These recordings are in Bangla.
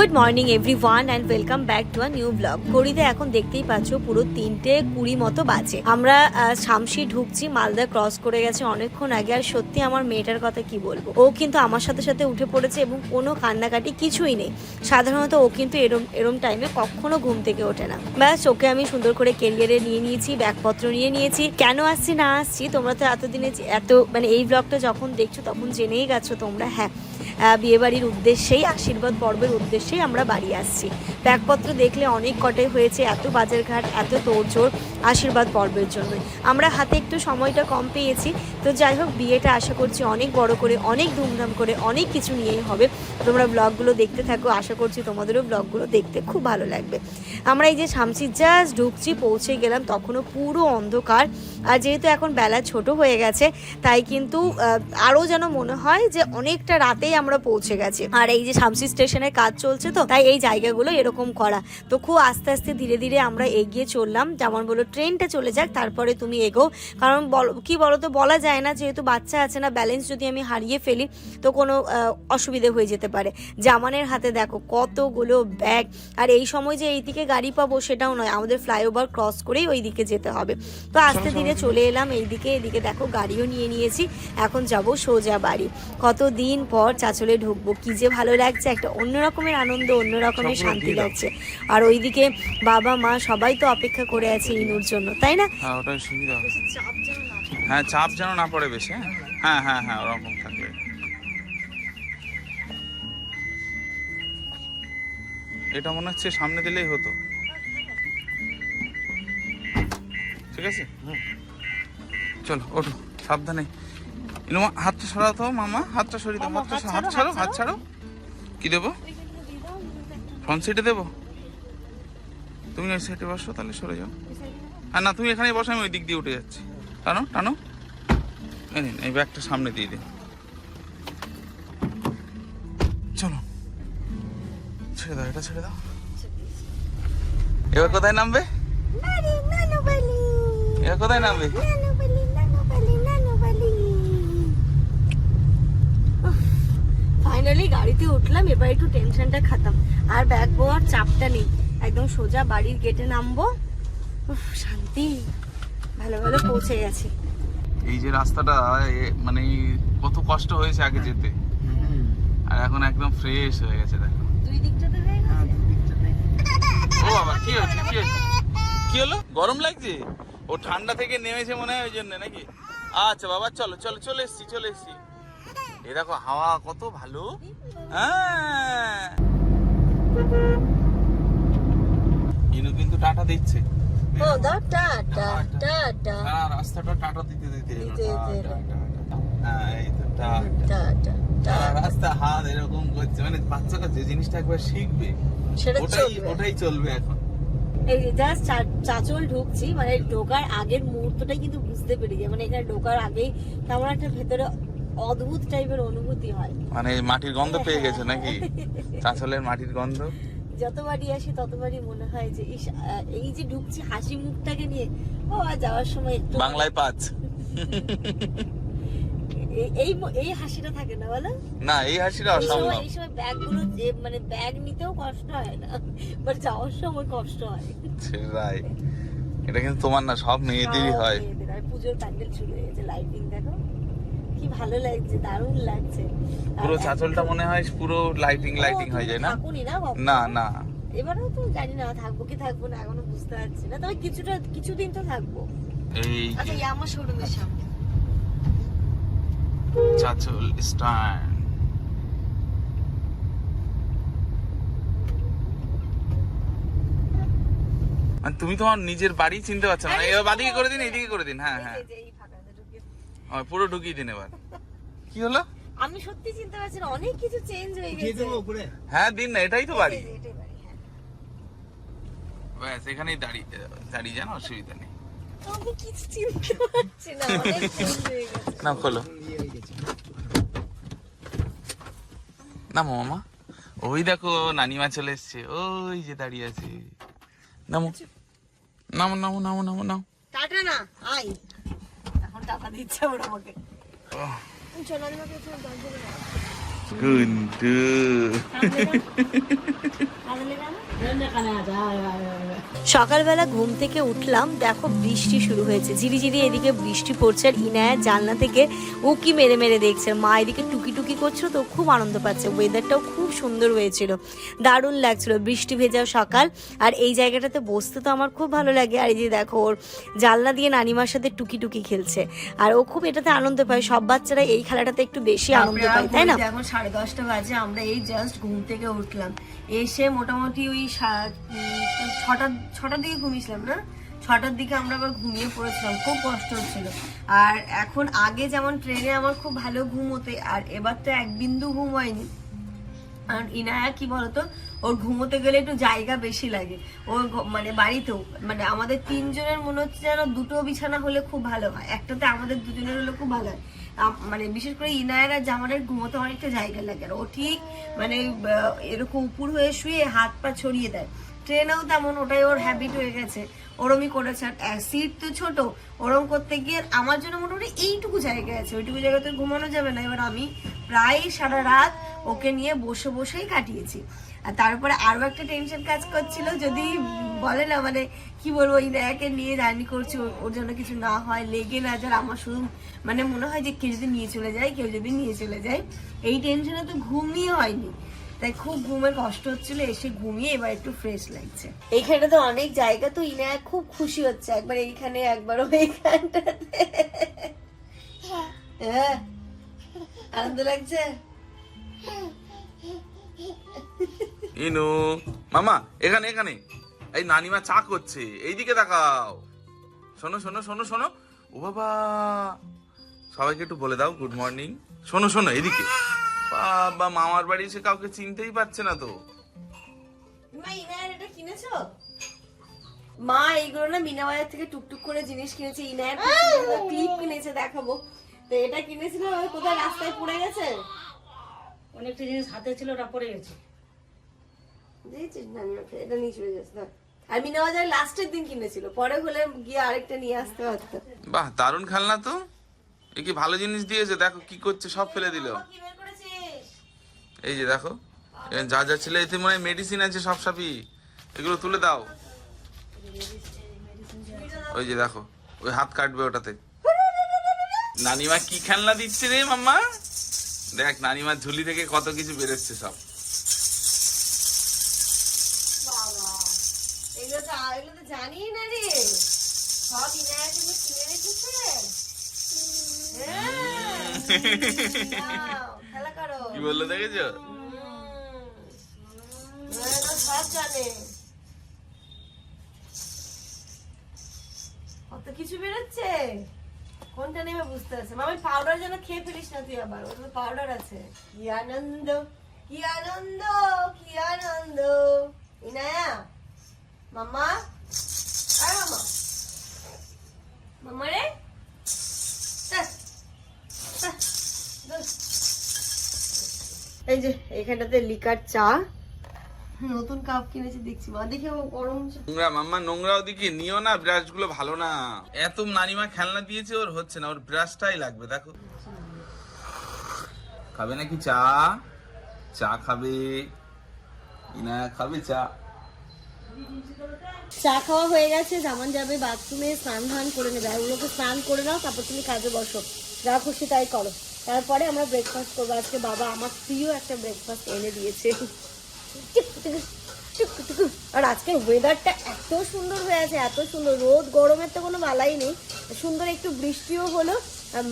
Good morning everyone and welcome back to a new blog ঘড়িতে এখন দেখতেই পাচ্ছ পুরো তিনটে কুড়ি মতো বাজে। আমরা শামসি ঢুকছি, মালদা ক্রস করে গেছে অনেকক্ষণ আগে, আর সত্যি আমার মেয়েটার কথা কি বলব? ও কিন্তু আমার সাথে সাথে উঠে পড়েছে এবং কোনো কান্নাকাটি কিছুই নেই। সাধারণত ও কিন্তু এরম এরম টাইমে কখনো ঘুম থেকে ওঠে না। ব্যাস, ওকে আমি সুন্দর করে কেরিয়ারে নিয়ে নিয়েছি, ব্যাগপত্র নিয়ে নিয়েছি। কেন আসছি, না আসছি, তোমরা তো এতদিনে এত মানে এই ব্লগটা যখন দেখছ তখন জেনেই গেছো তোমরা হ্যাঁ। বিয়েবাড়ির উদ্দেশ্যেই, আশীর্বাদ পর্বের উদ্দেশ্যেই আমরা বাড়ি আসছি। ব্যাগপত্র দেখলে অনেক কটে হয়েছে, এত বাজারঘাট, এত তোড়জোড় আশীর্বাদ পর্বের জন্য। আমরা হাতে একটু সময়টা কম পেয়েছি, তো যাই হোক, বিয়েটা আশা করছি অনেক বড় করে, অনেক ধুমধাম করে, অনেক কিছু নিয়েই হবে। তোমরা ব্লগগুলো দেখতে থাকো, আশা করছি তোমাদেরও ব্লগগুলো দেখতে খুব ভালো লাগবে। আমরা এই যে শামসি, জাস্ট ঢুকছি, পৌঁছে গেলাম, তখনও পুরো অন্ধকার। আর যেহেতু এখন বেলা ছোট হয়ে গেছে, তাই কিন্তু আরও যেন মনে হয় যে অনেকটা রাতেই আমরা পৌঁছে গেছি। আর এই যে শামসি স্টেশনের কাজ চলছে তো তাই এই জায়গাগুলো এরকম করা। তো খুব আস্তে আস্তে ধীরে ধীরে আমরা এগিয়ে চললাম। যেমন বলো ট্রেনটা চলে যাক তারপরে তুমি এগো। কারণ কি বলো তো বলা যায় না যেহেতু বাচ্চা আছে না ব্যালেন্স যদি আমি হারিয়ে ফেলি তো কোনো অসুবিধে হয়ে যেতে পারে। জামানের হাতে দেখো কতগুলো ব্যাগ। আর এই সময় যে এই দিকে গাড়ি পাবো সেটাও নয় আমাদের ফ্লাইওভার ক্রস করেই ওই দিকে যেতে হবে। তো আস্তে ধীরে চলে। এলাম এইদিকে এদিকে দেখো গাড়িও নিয়ে নিয়েছি এখন যাব সোজা বাড়ি। কতদিন পর চাচলে ঢুকবো। কি যে ভালো লাগছে একটা অন্য রকমের আনন্দ অন্যরকমের শান্তি লাগছে। আর ওইদিকে বাবা মা সবাই তো অপেক্ষা করে আছে ইনুর জন্য তাই না? হ্যাঁ হ্যাঁ চাপ যেন না পড়ে বেশি হ্যাঁ? হ্যাঁ হ্যাঁ হ্যাঁ ওরকম থাকলে এটা মনে হচ্ছে সামনে দিলেই হতো। ঠিক আছে? চলো ওঠো সাবধানে। হাতটা সরাও তো মামা হাতটা সরিয়ে দাও মামা, হাতটা হাত ছাড়ো, হাত ছাড়ো কি দেবো? ফ্রন্ট সিটে দেবো? তুমি ওই সাইডে বসো তাহলে সরে যাও। হ্যাঁ না তুমি এখানে বসো আমি ওই দিক দিয়ে উঠে যাচ্ছি। টানো টানো। এই নিন এই ব্যাগটা সামনে দিয়ে দিন। চলো। ছেড়ে দাও এটা ছেড়ে দাও। এবার কোথায় নামবে? এবার কোথায় নামবে? উঠলাম এবার একটু টেনশনটা খাতাম। আর ব্যাগ বোয়ার চাপটা নেই। একদম সোজা বাড়ির গেটে নামবো। উফ, শান্তি। ভালো ভালো পৌঁছে গেছি। এই যে রাস্তাটা এ- মানে কত কষ্ট হয়েছে আগে যেতে। আর এখন একদম ফ্রেশ হয়ে গেছে দেখো। দুই দিকটাতে হয়ে গেছে? ও বাবা কি হয়েছে কি হয়েছে? কি হলো? গরম লাগছে? ও ঠান্ডা থেকে নেমেছে মনে হয় ওই জন্য নাকি? আচ্ছা বাবা চলো চলো চলে এসছি চলে এসছি। এ দেখো হাওয়া কত ভালো। হ্যাঁ। ইনু কিন্তু টাটা দিচ্ছে। রাস্তাটা টাটা দিতে দিতে। হ্যাঁ রাস্তা হাত এরকম করছে। মানে বাচ্চাটা যে জিনিসটা একবার শিখবে সেটা ওটাই ওটাই চলবে এখন। এই জাস্ট চাচল ঢুকছি মানে ঢোকার আগের মুহূর্তটাই কিন্তু বুঝতে পেরে যাই মানে এখানে ঢোকার আগেই তেমন একটা ভেতরে অদ্ভুত টাইপের অনুভূতি হয়। মানে মাটির গন্ধ পেয়ে গেছে নাকি? চাঁচলের মাটির গন্ধ? যতবারই আসি ততবারই মনে হয় যে ইস, এই যে ঢুকছি হাসি মুখটাকে নিয়ে ও আর যাওয়ার সময় একটু বাংলায় পাঁচ। এই- এই হাসিটা থাকে না বলো? না এই হাসিটা অসম্ভব। এই সময় ব্যাগগুলো যে মানে ব্যাগ নিতেও কষ্ট হয় না বাট যাওয়ার সময় কষ্ট হয়। সেটাই এটা কিন্তু তোমার না সব মেয়েদেরই হয়। পুজোর প্যান্ডেল শুরু হয়ে গেছে লাইটিং দেখো। কি ভালো লাগছে দারুণ লাগছে। পুরো মনে হয় পুরো লাইটিং লাইটিং হয়ে যায় তুমি না না না। এবারেও তো জানি না থাকব কি থাকব না এখনও বুঝতে পারছি না। তবে কিছুটা কিছুদিন তো থাকব। এই আচ্ছা এই আমার শোরুমের সামনে। চাঁচল স্ট্যান্ড তুমি তোমার নিজের বাড়ি চিনতে পারছ না। এবার বাদিকে করে দিন? এইদিকে করে দিন হ্যাঁ হ্যাঁ। হ্যাঁ, পুরো ঢুকিয়ে দিন এবার। কি হলো? আমি সত্যি চিনতে পারছি না অনেক কিছু চেঞ্জ হয়ে গেছে। হ্যাঁ দিন না এটাই তো বাড়ি। হ্যাঁ। ব্যাস এখানেই দাঁড়িয়ে দাঁড়িয়ে যান অসুবিধা নেই। আমি কিছু চিনতে পারছি না না খোলো। না মামা। ওই দেখো নানিমা চলে এসছে। ওই যে দাঁড়িয়ে আছে। নামো। নামো নামো নামো নামো নামো। টাটা না আই এখন টাকা দিচ্ছে ওরা আমাকে। চলো আমাকে সকালবেলা ঘুম থেকে উঠলাম, দেখো বৃষ্টি শুরু হয়েছে। ঝিরিঝিরি এদিকে বৃষ্টি পড়ছে আর ইনায়া জানলা থেকে উকি মেরে মেরে দেখছে। মা এদিকে টুকি টুকি করছিল তো খুব আনন্দ পাচ্ছে। ওয়েদারটাও খুব সুন্দর হয়েছিল, দারুণ লাগছিল। বৃষ্টি ভেজাও সকাল, আর এই জায়গাটাতে বসতে তো আমার খুব ভালো লাগে। আর এই যে দেখো, ওর জানলা দিয়ে নানিমার সাথে টুকি টুকি খেলছে। আর ও খুব এটাতে আনন্দ পায়, সব বাচ্চারা এই খেলাটাতে একটু বেশি আনন্দ পায়, তাই না? সাড়ে দশটা বাজে আমরা এই জাস্ট ঘুম থেকে উঠলাম। এসে মোটামুটি ওই উম, ছটার দিকে ঘুমিয়েছিলাম না? ছটার দিকে আমরা আবার ঘুমিয়ে পড়েছিলাম খুব কষ্ট হচ্ছিল। আর এখন আগে যেমন ট্রেনে আমার খুব ভালো ঘুম হতে আর এবার তো এক বিন্দু ঘুম হয়নি। আর ইনায়া কি বলতো ওর ঘুমোতে গেলে একটু জায়গা বেশি লাগে। ওর মানে বাড়িতেও মানে আমাদের তিনজনের মনে হচ্ছে যেন দুটো বিছানা হলে খুব ভালো হয়। একটাতে আমাদের দুজনের হলে খুব ভালো হয়। মানে বিশেষ করে ইনায়ের আর জামানের ঘুমোতে অনেকটা জায়গা লাগে আর ও ঠিক মানে এরকম উপর হয়ে শুয়ে হাত পা ছড়িয়ে দেয়। ট্রেনেও তেমন, ওটাই ওর হ্যাবিট হয়ে গেছে। ওরমই করেছে আর সিট তো ছোট, ওরম করতে গিয়ে আমার জন্য মোটামুটি এইটুকু জায়গা আছে। ওইটুকু জায়গাতে ঘুমানো যাবে না। এবার আমি প্রায় সারা রাত ওকে নিয়ে বসে বসেই কাটিয়েছি। আর তারপরে আরও একটা টেনশন কাজ করছিল যদি বলে না মানে কি বলব এই দেয়াকে নিয়ে জার্নি করছি ওর- ওর জন্য কিছু না হয় লেগে না যার আমার শুধু মানে মনে হয় যে কেউ যদি নিয়ে চলে যায় কেউ যদি নিয়ে চলে যায় এই টেনশনে তো ঘুমিয়ে হয়নি। তাই খুব ঘুমের কষ্ট হচ্ছিল এসে ঘুমিয়ে এবার একটু ফ্রেশ লাগছে। এইখানে তো অনেক জায়গা তো ইনায়া খুব খুশি হচ্ছে একবার এইখানে একবার ওইখানটাতে হ্যাঁ। আনন্দ লাগছে? ইনু মামা এখানে এখানে। এই নানিমা চা করছে এইদিকে তাকাও। শোনো শোনো শোনো শোনো। ও বাবা সবাইকে একটু বলে দাও গুড মর্নিং শোনো শোনো এদিকে বাবা মামার বাড়ি এসে কাউকে চিনতেই পারছে না তো। মা কিনেছো? মা এইগুলো না মিনা বাজার থেকে টুকটুক করে জিনিস কিনেছে ইনায়ার ক্লিপ কিনেছে দেখাবো। তো এটা কিনেছিল? ওই কোথায় রাস্তায় পড়ে গেছে? অনেকটা জিনিস হাতে ছিল ওটা পড়ে গেছে। দেখেছিস না এটা নিয়ে চলে যাস না মিনা বাজার লাস্টের দিন কিনেছিল পরে হলে গিয়ে আরেকটা নিয়ে আসতে পারতো। বাহ দারুণ খেলনা তো। এ কি ভালো জিনিস দিয়েছে? দেখো কি করছে সব ফেলে দিল। কি বের করেছিস? এই যে দেখো যা যা ছিল এতে মনে হয় মেডিসিন আছে সব সবই এগুলো তুলে দাও। ওই যে দেখো ওই হাত কাটবে ওটাতে। নানিমা কি খেলনা দিচ্ছে রে মাম্মা? দেখ নানিমার ঝুলি থেকে কত কিছু বেরোচ্ছে সব। জানি না রে। কিনে রেখেছে। হ্যাঁ। কি বলল দেখেছ? সব জানে। কত কিছু বেরোচ্ছে? কোনটা নেবে বুঝতে পারছে। মামি পাউডার যেন খেয়ে ফেলিস না তুই আবার ওটা পাউডার আছে। কি আনন্দ কি আনন্দ কি আনন্দ। ইনায়া, মাম্মা আর মামা মাম্মা রে। এই যে, এখানটাতে লিকার চা। নতুন কাপ কিনেছি দেখছি। মা দেখে ও গরম নোংরা মাম্মা নোংরা ওদিকে নিও না ব্রাশগুলো ভালো না। এত নানিমা খেলনা দিয়েছে ওর হচ্ছে না ওর ব্রাশটাই লাগবে দেখো। খাবে নাকি চা? চা খাবে। ইনা খাবে চা। চা খাওয়া হয়ে গেছে জামান যাবে বাথরুমে স্নান ধান করে নেবে। আর ওগুলোকে স্নান করে নাও তারপর তুমি কাজে বসো। যা খুশি তাই করো। তারপরে আমরা ব্রেকফাস্ট করব। আজকে বাবা আমার প্রিয় একটা ব্রেকফাস্ট এনে দিয়েছে। আর আজকের ওয়েদারটা এত সুন্দর হয়ে আছে এত সুন্দর। রোদ গরমের তো কোনো বালাই নেই সুন্দর একটু বৃষ্টিও হলো আর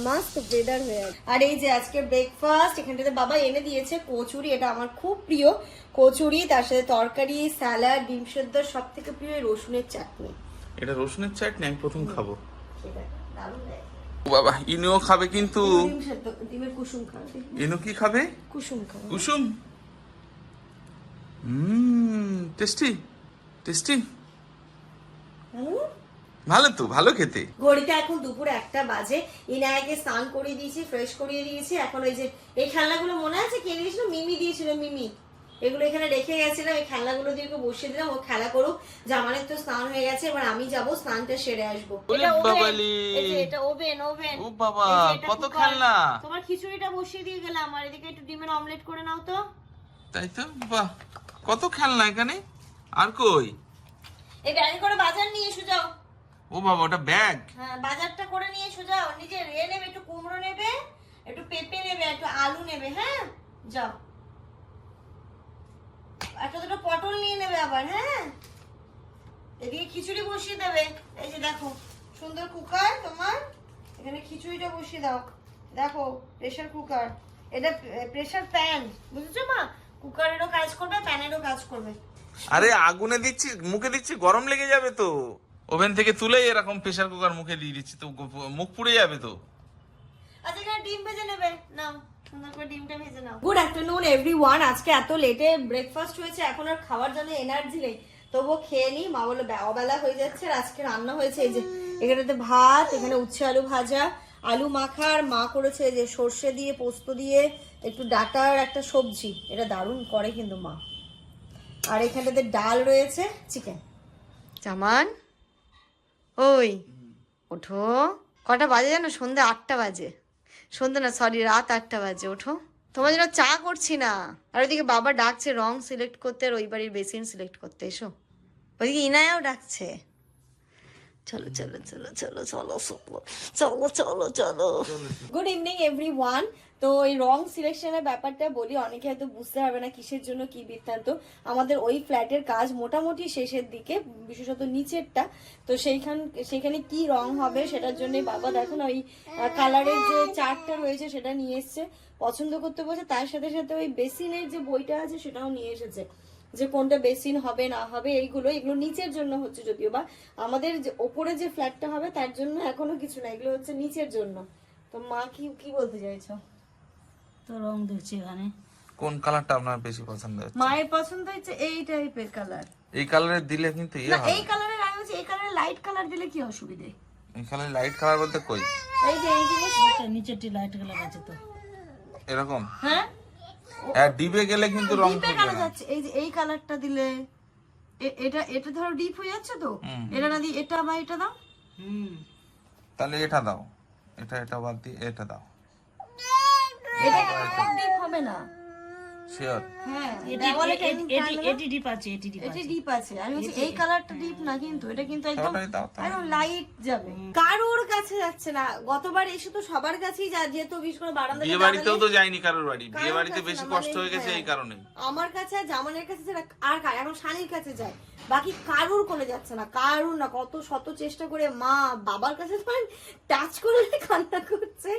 ওয়েদার হয়ে আছে। আর এই যে আজকে ব্রেকফাস্ট এখানটাতে বাবা এনে দিয়েছে কচুরি এটা আমার খুব প্রিয়। কচুরি তার সাথে তরকারি স্যালাড ডিম সেদ্ধ সব থেকে প্রিয় রসুনের চাটনি। এটা রসুনের চাটনি? আমি প্রথম খাব। বাবা ইনুও খাবে কিন্তু ডিমের কুসুম খাবে। ইনু কি খাবে? কুসুম খাবে। কুসুম? হুম টেস্টি টেস্টি ভালো তো ভালো খেতে। ঘড়িতে এখন দুপুর একটা বাজে। ইনায়াকে স্নান করিয়ে দিয়েছি ফ্রেশ করিয়ে দিয়েছি। এখন ওই যে এই খেলনাগুলো মনে আছে? কে দিয়েছিল মিমি দিয়েছিল মিমি। এগুলো এখানে রেখে গেছিলাম এই খেলনাগুলো দিয়ে ওকে বসিয়ে দিলাম ও খেলা করুক। জামানের তো স্নান হয়ে গেছে এবার আমি যাব স্নানটা সেরে আসব। এটা ওভেন বাবালি। এই যে এটা ওভেন ওভেন। ও বাবা, কত খেলনা। তোমার খিচুড়িটা বসিয়ে দিয়ে গেলাম আর এদিকে একটু ডিমের অমলেট করে নাও তো। তাই তো? বাহ কত খেলনা এখানে? আর কই? এই ব্যাগে করে বাজার নিয়ে এসো যাও। ও বাবা ওটা ব্যাগ? হ্যাঁ বাজারটা করে নিয়ে এসো যাও। নিজে রে নেবে একটু কুমড়ো নেবে একটু পেঁপে নেবে একটু আলু নেবে হ্যাঁ? যাও। একটা দুটো পটল নিয়ে নেবে আবার হ্যাঁ? এদিকে খিচুড়ি বসিয়ে দেবে। এই যে দেখো সুন্দর কুকার তোমার। এখানে খিচুড়িটা বসিয়ে দাও। দেখো প্রেসার কুকার এটা প্রেসার প্যান বুঝেছ মা? কুকারেরও কাজ করবে প্যানেরও কাজ করবে। আরে আগুনে দিচ্ছি মুখে দিচ্ছি গরম লেগে যাবে তো। ওভেন থেকে তুলে এরকম প্রেসার কুকার মুখে দিয়ে দিচ্ছি তো মুখ পুড়ে যাবে তো। আচ্ছা এখানে ডিম ভেজে নেবে। নাও সুন্দর করে ডিমটা ভেজে গুড আফটারনুন এভরিওয়ান আজকে এত লেটে ব্রেকফাস্ট হয়েছে এখন আর খাওয়ার জন্য এনার্জি নেই। তবুও খেয়ে নিই মা বলে "বে- অবেলা হয়ে যাচ্ছে আর আজকে রান্না হয়েছে এই যে এখানেতে ভাত এখানে উচ্ছে আলু ভাজা আলু মাখা আর মা করেছে যে সর্ষে দিয়ে পোস্ত দিয়ে একটু ডাটার একটা সবজি, এটা দারুণ করে কিন্তু মা। আর এখানটাতে ডাল রয়েছে, চিকেন। চামান ওই, ওঠো। কটা বাজে জানো? সন্ধ্যে আটটা বাজে। সন্ধ্যে না সরি রাত আটটা বাজে, ওঠো। তোমার জন্য চা করছি না। আর ওইদিকে বাবা ডাকছে, রং সিলেক্ট করতে, আর ওই বাড়ির বেসিন সিলেক্ট করতে, এসো। ওইদিকে ইনায়াও ডাকছে। চলো চলো চলো চলো চলো চলো চলো চলো। গুড ইভিনিং এভরি ওয়ান তো এই রং সিলেকশনের ব্যাপারটা বলি, অনেকে হয়তো বুঝতে পারবে না কিসের জন্য কি বৃত্তান্ত। আমাদের ওই ফ্ল্যাটের কাজ মোটামুটি শেষের দিকে, বিশেষত নিচেরটা। তো সেইখান সেখানে কি রং হবে সেটার জন্য বাবা দেখুন ওই কালারের যে চার্টটা রয়েছে সেটা নিয়ে এসছে, পছন্দ করতে বলছে তার সাথে সাথে ওই বেসিনের যে বইটা আছে সেটাও নিয়ে এসেছে। যে কোনটা বেসিন হবে না হবে এইগুলো এগুলো নিচের জন্য হচ্ছে যদিও বা আমাদের যে ওপরে যে ফ্ল্যাটটা হবে তার জন্য এখনও কিছু না এগুলো হচ্ছে নিচের জন্য। তো মা কি কি বলতে চাইছো? তো রং দেখছি এখানে। কোন কালারটা আপনার বেশি পছন্দ হচ্ছে? মায়ের পছন্দ হচ্ছে এই টাইপের কালার এই কালারের দিলে কিন্তু ইয়ে হবে। এই কালারের আমি বলছি এই কালারের লাইট কালার দিলে কি অসুবিধে? এই কালার লাইট কালার বলতে কই? এই যে এই জিনিস এটা নিচেরটি লাইট কালার আছে তো। এরকম? হ্যাঁ? হ্যাঁ ডিপে গেলে কিন্তু রং ডিপে কেন যাচ্ছে এই যে এই কালারটা দিলে এটা এটা ধরো ডিপ হয়ে যাচ্ছে তো? এটা না দিয়ে এটা বা এটা দাও? হুম। তাহলে এটা দাও। এটা এটা বাদ দিয়ে এটা দাও। এটা ডিপ হবে না। শিওর হ্যাঁ এটি দেওয়ালে এটি- কেমন এটি টানবে না? এটি ডিপ আছে এটি ডিপ এটা ডিপ আছে। আমি বলছি এই কালারটা ডিপ না কিন্তু এটা কিন্তু একদম ওটাই দাও তাহলে। একদম লাইট যাবে। কারোর কাছে যাচ্ছে না। গতবার এসে তো সবার কাছেই যা যেহেতু বিশেষ করে বারান্দা বিয়ে বাড়িতেও তো যায়নি কারোর বাড়ি। বিয়ে বাড়িতে বেশি কষ্ট মানে, হয়ে গেছে হ্যাঁ। এই কারণে আমার কাছে আর জামানের কাছে আর কার? এখন শানির কাছে যায়। বাকি কারুর কোলে যাচ্ছে না, কারুর না, কত শত চেষ্টা করে মা বাবার কাছে টাচ করলে কান্না করছে।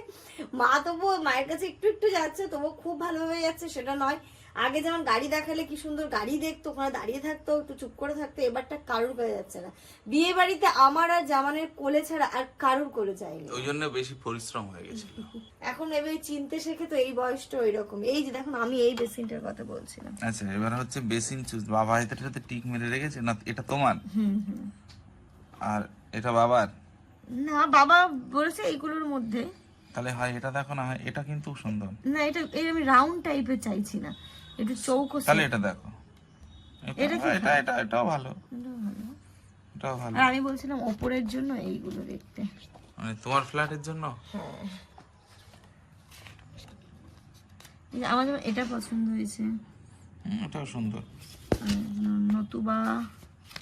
মা তবুও মায়ের কাছে একটু একটু যাচ্ছে, তবুও খুব ভালোভাবে যাচ্ছে, সেটা নয়। আগে যেমন গাড়ি দেখালে কি সুন্দর গাড়ি দেখতো ওখানে দাঁড়িয়ে থাকতো একটু চুপ করে থাকতো এবারটা কারুর কাছে যাচ্ছে না। বিয়ে বাড়িতে আমার আর জামানের কোলে ছাড়া আর কারুর কোলে যায়নি। ওই জন্য বেশি পরিশ্রম হয়ে গেছে এখন এবার চিনতে শেখে তো এই বয়সটা ওই রকম এই যে দেখুন আমি এই বেসিনটার কথা বলছিলাম। আচ্ছা এবার হচ্ছে বেসিন চুজ বাবা এটার সাথে টিক মেরে রেখেছে না এটা তোমার? আর এটা বাবার? না বাবা বলেছে এইগুলোর মধ্যে। তাহলে হয় এটা দেখো না হয় এটা কিন্তু সুন্দর। না এটা এই আমি রাউন্ড টাইপের চাইছি না। একটু চৌকো তাহলে এটা দেখো। এটা এটা এটা এটা এটাও ভালো। এটাও ভালো। আর আমি বলছিলাম ওপরের জন্য এইগুলো দেখতে। মানে তোমার ফ্ল্যাটের জন্য? এই যে আমার এটা পছন্দ হয়েছে। এটাও সুন্দর। নতুবা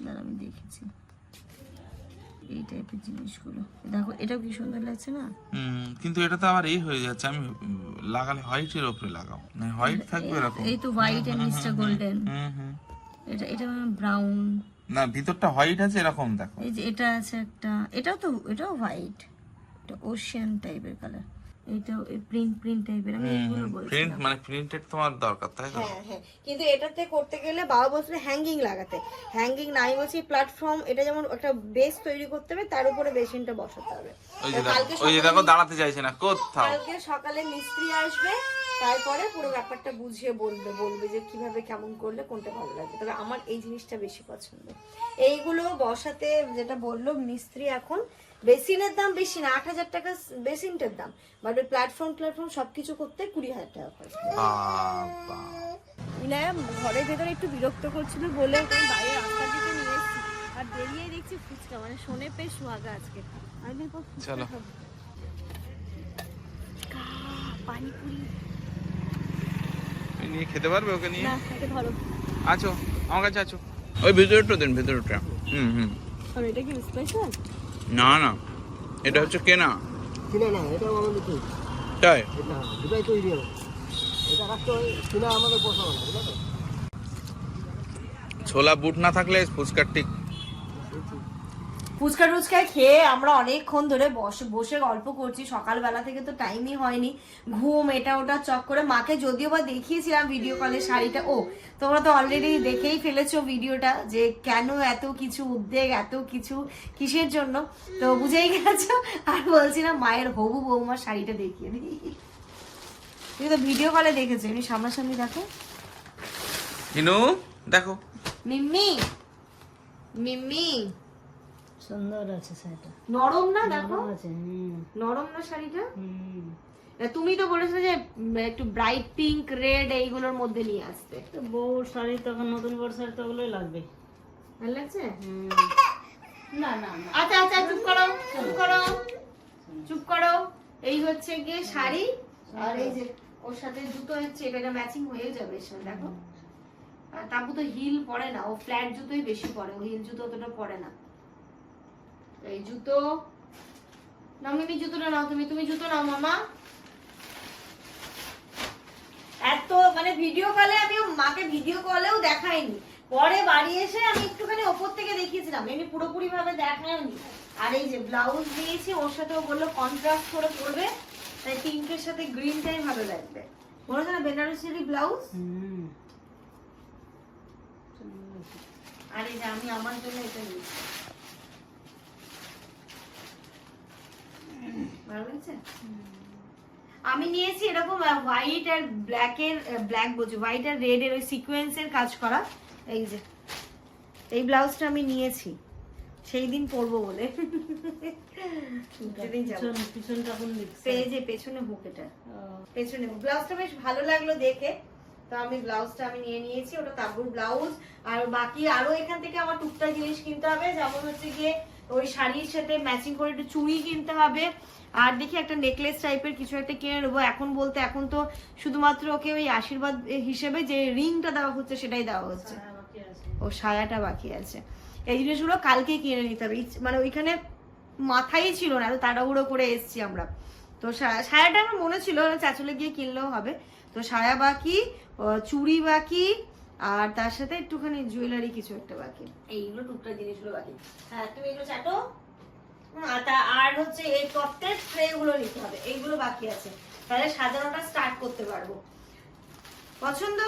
দাঁড়া আমি দেখেছি। এই টাইপের জিনিসগুলো। দেখো এটাও কি সুন্দর লাগছে না? হুম, কিন্তু এটা তো আবার এই হয়ে যাচ্ছে আমি লাগালে হোয়াইটের ওপরে লাগাও মানে হোয়াইট থাকবে এরকম। এই তো হোয়াইট এন্ড মিস্টার গোল্ডেন হুম হুম এটা এটা ব্রাউন না ভিতরটা হোয়াইট আছে এরকম দেখো। এই যে এটা আছে একটা এটাও তো এটাও হোয়াইট এটা ওশিয়ান টাইপের কালার এইটাও প্রিন্ট প্রিন্ট টাইপের আমি বলছি প্রিন্ট মানে প্রিন্টেড তোমার দরকার তাই হ্যাঁ হ্যাঁ কিন্তু এটাতে করতে গেলে বাবা বলছিল হ্যাঙ্গিং লাগাতে। হ্যাঙ্গিং নাই বলছি প্ল্যাটফর্ম এটা যেমন একটা বেস তৈরি করতে হবে তার উপরে বেসিনটা বসাতে হবে। ওই যে কালকে ওই যে দেখো দাঁড়াতে চাইছে না কোথাও? কালকে সকালে মিস্ত্রি আসবে তারপরে পুরো ব্যাপারটা বুঝিয়ে বলবে বলবে যে কীভাবে কেমন করলে কোনটা ভালো লাগবে তবে আমার এই জিনিসটা বেশি পছন্দ। এইগুলো বসাতে যেটা বলল মিস্ত্রি এখন বেসিনের দাম বেশি না আট হাজার টাকা বেসিনটার দাম। বাট ওই প্ল্যাটফর্ম প্ল্যাটফর্ম সবকিছু করতে কুড়ি হাজার টাকা খরচ ইনায়া ঘরের ভেতরে একটু বিরক্ত করছিল বলে বাইরে রাস্তার দিকে নিয়ে এসেছি। আর বেরিয়ে দেখছি ফুচকা মানে শোনে পেশ মাগা আজকে। আমি চলো। পানিপুরি। নিয়ে খেতে পারবে ওকে নিয়ে? না এটা ধরো আছো আমার কাছে আছো। ওই ভেতরটা দেন ভেতরটা হুম হুম। আর এটা কি স্পেশাল না না। এটা হচ্ছে কেনা। কিনা না এটা আমাদের তৈরি তাই? এটা দুটাই তৈরি এটা রাখতে হয় কিনা আমাদের পোষাবে না বুঝলে ছোলা বুট না থাকলে ফুচকার ঠিক ফুচকা টুচকা খেয়ে আমরা অনেকক্ষণ ধরে বসে বসে গল্প করছি। সকালবেলা থেকে তো টাইমই হয়নি। ঘুম এটা ওটা চক করে। মাকে যদিও বা দেখিয়েছিলাম ভিডিও কলে শাড়িটা। ও তোমরা তো অলরেডি দেখেই ফেলেছো ভিডিওটা যে কেন এত কিছু উদ্বেগ এত কিছু কিসের জন্য? তো বুঝেই গেছো। আর বলছি না মায়ের হবু বৌমার শাড়িটা দেখিয়ে দিই। তুমি তো ভিডিও কলে দেখেছ। এমনি সামনাসামনি দেখো। দেখো। মিম্মি মিম্মি। সুন্দর আছে শাড়িটা। নরম না দেখো? আছে নরম না শাড়িটা? তুমি তো বলেছ যে একটু ব্রাইট পিঙ্ক রেড এইগুলোর মধ্যে নিয়ে আসতে। তো বউর শাড়ি তখন নতুন বউর শাড়ি তো ওগুলোই লাগবে। ভালো লাগছে? না না আচ্ছা আচ্ছা চুপ করো চুপ করো চুপ করো। এই হচ্ছে গিয়ে শাড়ি আর এই যে ওর সাথে জুতো হচ্ছে এটা ম্যাচিং হয়ে যাবে এর দেখো। আর তাবু তো হিল পরে না ও ফ্ল্যাট জুতোই বেশি পরে ও হিল জুতো অতটা পরে না। এই জুতো। নাও মিমি জুতোটা নাও তুমি তুমি জুতো নাও মামা। এত মানে ভিডিও কলে আমি মাকে ভিডিও কলেও দেখাইনি। পরে বাড়ি এসে আমি একটুখানি ওপর থেকে দেখিয়েছিলাম। এমনি পুরোপুরি ভাবে দেখাইনি আর এই যে ব্লাউজ দিয়েছি ওর সাথে ও বলল কন্ট্রাস্ট করে পরবে। তাই পিঙ্কের সাথে গ্রিনটাই ভালো লাগবে। মনে হয় না বেনারসি ব্লাউজ হুম। আর এই যে আমি আমার জন্য এটা নিয়েছি। ভালো লাগছে আমি নিয়েছি এরকম হোয়াইট আর ব্ল্যাক এর ব্ল্যাক বলছি হোয়াইট আর রেড এর ওই সিকোয়েন্সের কাজ করা। এই যে এই ব্লাউজটা আমি নিয়েছি। সেই দিন পরবো বলে। পিছন পেজে হুক এটা। পেছনে ব্লাউজটা বেশ ভালো লাগল দেখে। তো আমি ব্লাউজটা আমি নিয়ে নিয়েছি ওটা তাবুর ব্লাউজ আর বাকি আরও এখান থেকে আমার টুকটাক জিনিস কিনতে হবে যেমন হচ্ছে গিয়ে ওই শাড়ির সাথে ম্যাচিং করে একটু চুড়ি কিনতে হবে। আর দেখি একটা নেকলেস টাইপের কিছু একটা কিনে নেব। এখন বলতে এখন তো শুধুমাত্র ওকে ওই আশীর্বাদ হিসেবে যে রিংটা দেওয়া হচ্ছে সেটাই দেওয়া হচ্ছে। ও সায়াটা বাকি আছে। এই জিনিসগুলো কালকে কিনে নিতে হবে। মানে ওইখানে মাথায় ছিল না এত তাড়াহুড়ো করে এসছি আমরা। তো সায়াটা আমার মনে ছিল চাচলে গিয়ে কিনলেও হবে। তো সায়া বাকি চুড়ি বাকি আর তার সাথে একটুখানি জুয়েলারি কিছু একটা বাকি। এইগুলো টুকটাক জিনিসগুলো বাকি। হ্যাঁ তুমি এগুলো চাটো। আর হচ্ছে এই তত্ত্বের ট্রে গুলো নিতে হবে। এইগুলো বাকি আছে। তাহলে সাজানোটা স্টার্ট করতে পারব। পছন্দ?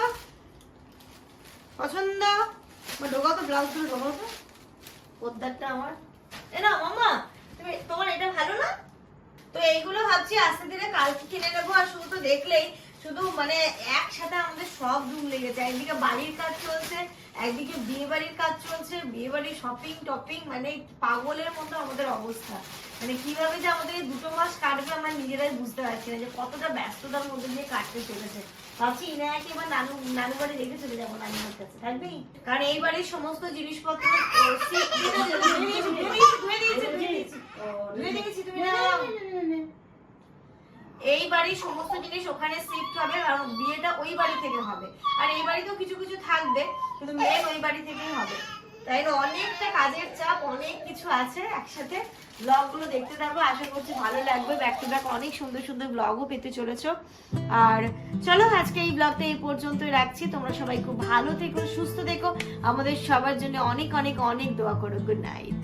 পছন্দ? ঢোকাও তো ব্লাউজগুলো ঢোকাও তো। পোদ্দারটা আমার। এ না মামা তুমি তোমার এটা ভালো না? তো এইগুলো ভাবছি আস্তে ধীরে কালকে কিনে নেব। আর শুধু তো দেখলেই শুধু মানে একসাথে আমাদের সব ধুম লেগেছে। একদিকে বাড়ির কাজ চলছে, একদিকে বিয়ে বাড়ির কাজ চলছে বিয়ে বাড়ির শপিং টপিং মানে পাগলের মতো আমাদের অবস্থা। মানে কীভাবে যে আমাদের এই দুটো মাস কাটবে আমরা নিজেরাই বুঝতে পারছি না যে কতটা ব্যস্ততার মধ্যে দিয়ে কাটতে চলেছে। ভাবছি ইনায়াকে এবার নানু নানু বাড়ি রেখে চলে যাব নানিমার কাছে। থাকবি? কারণ এই বাড়ির সমস্ত জিনিসপত্র আহ, সে- ধুয়ে দিয়েছি, ধুয়ে দিয়েছি, ধুয়ে দিয়েছি, ধুয়ে দিয়েছি। ধুয়ে দিয়েছি, তুমি নাও। এই বাড়ির সমস্ত জিনিস ওখানে শিফট হবে, কারণ বিয়েটা ওই বাড়ি থেকে হবে। আর এই বাড়িতেও কিছু কিছু থাকবে, কিন্তু মেন ওই বাড়ি থেকেই হবে। তাই না? অনেকটা কাজের চাপ, অনেক কিছু আছে একসাথে। ব্লগগুলো দেখতে থাকব আশা করছি ভালো লাগবে। ব্যাক টু ব্যাক অনেক সুন্দর সুন্দর ব্লগও পেতে চলেছ। আর চলো, আজকে এই ব্লগটা এই পর্যন্তই রাখছি। তোমরা সবাই খুব ভালো থেকো, সুস্থ থেকো। আমাদের সবার জন্য অনেক অনেক অনেক দোয়া করো। Good night